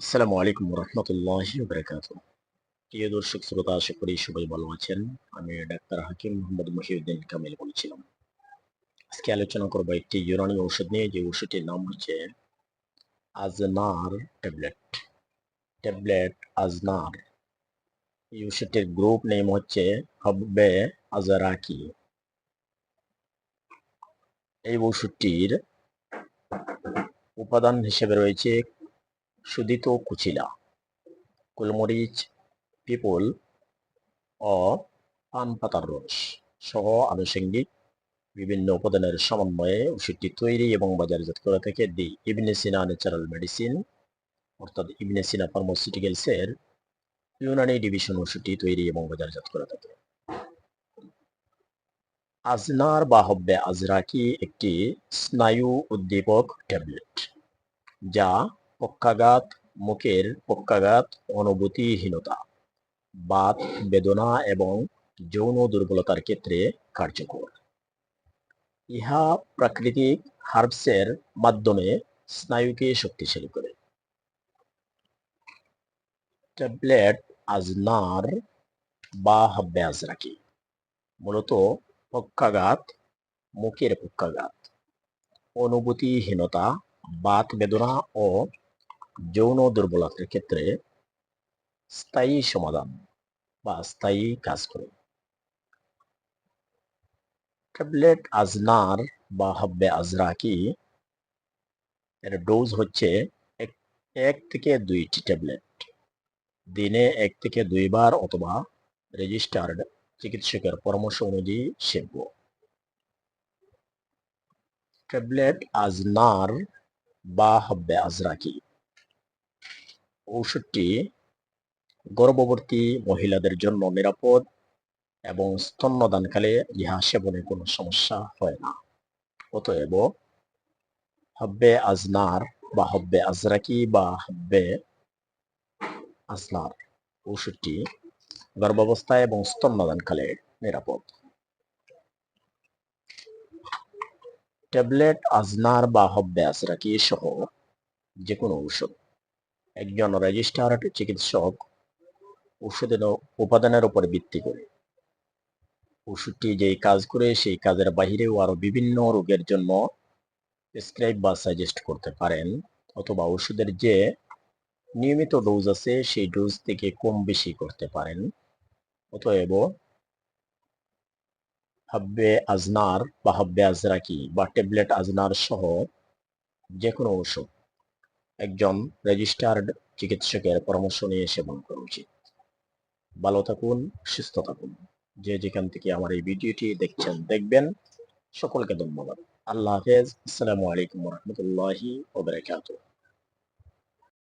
আসসালামু আলাইকুম রহমতুল্লাহ প্রিয় দর্শক, শ্রোতা, আশা করি সবাই ভালো আছেন। আমি ডাক্তার হাকিম মোহাম্মদ মহিউদ্দিন কামিল বলছিলাম। আজকে আলোচনা করব একটি ইউরানি ওষুধ নিয়ে। যে ওষুধটির নাম হচ্ছে আজনার ট্যাবলেট। ট্যাবলেট আজনার। এই ওষুধটির গ্রুপ নেম হচ্ছে হব্বে আজারাকি এই ওষুধটির উপাদান হিসেবে রয়েছে সুদিত কুচিলা। গোলমরিচ পিপল ও পান পাতার রস সহ আনুষঙ্গিক বিভিন্ন উপাদানের সমন্বয়ে ওষুধটি তৈরি এবং বাজারজাত করা থেকে দি ইবনে সিনা ন্যাচারাল মেডিসিন, অর্থাৎ ইবনে সিনা ফার্মাসিউটিক্যালসের ইউনানি ডিভিশন ওষুধটি তৈরি এবং বাজারজাত করা থাকে। আজনার বা হব্বে আজরাকি একটি স্নায়ু উদ্দীপক ট্যাবলেট, যা পক্ষাঘাত, মুখের পক্ষাঘাত, অনুভূতিহীনতা, বাত, বেদনা এবং যৌন দুর্বলতার ক্ষেত্রে কার্যকর। ইহা প্রাকৃতিক হার্বসের মাধ্যমে স্নায়ুকে শক্তিশালী করে। ট্যাবলেট, আজনার বা হাব্বে আজরাকি মূলত পক্ষাঘাত, মুখের পক্ষাঘাত, অনুভূতিহীনতা, বাত, বেদনা ও যৌন দুর্বলতার ক্ষেত্রে স্থায়ী সমাধান বা স্থায়ী কাজ করে। ট্যাবলেট আজনার বা হাব্বে আজরাকি এর ডোজ হচ্ছে এক থেকে দুইটি ট্যাবলেট। দিনে এক থেকে দুইবার অথবা রেজিস্টার্ড চিকিৎসকের পরামর্শ অনুযায়ী সেব্য ট্যাবলেট আজনার বা হাব্বে আজরাকি ঔষধটি গর্ভবতী মহিলাদের জন্য নিরাপদ এবং স্তন্যদানকালে ইহা সেবনে কোনো সমস্যা হয় না। অতএব হব্বে আজনার বা হব্বে আজরাকি বা হব্বে আজনার ঔষধটি গর্ভাবস্থা এবং স্তন্যদানকালে নিরাপদ। ট্যাবলেট, আজনার বা হব্বে আজরাকি সহ যে কোনো ঔষধ একজন রেজিস্টার্ড চিকিৎসক ওষুধের উপাদানের উপর ভিত্তি করে। ওষুধটি যেই কাজ করে, সেই কাজের বাহিরেও আরও বিভিন্ন রোগের জন্য প্রেসক্রাইব বা সাজেস্ট করতে পারেন। অথবা ওষুধের যে নিয়মিত ডোজ আছে, সেই ডোজ থেকে কম বেশি করতে পারেন। অতএব হাব্বে আজনার বা হাব্বে আজরাকি বা ট্যাবলেট আজনার সহ যে কোনো ওষুধ একজন রেজিস্টার্ড চিকিৎসকের পরামর্শ নিয়ে সেবন করা উচিত। ভালো থাকুন, সুস্থ থাকুন। যে যেখান থেকে আমার এই ভিডিওটি দেখছেন, দেখবেন, সকলকে ধন্যবাদ। আল্লাহ হাফেজ। আসসালামু আলাইকুম রহমতুল্লাহি ওবরাকাতুহ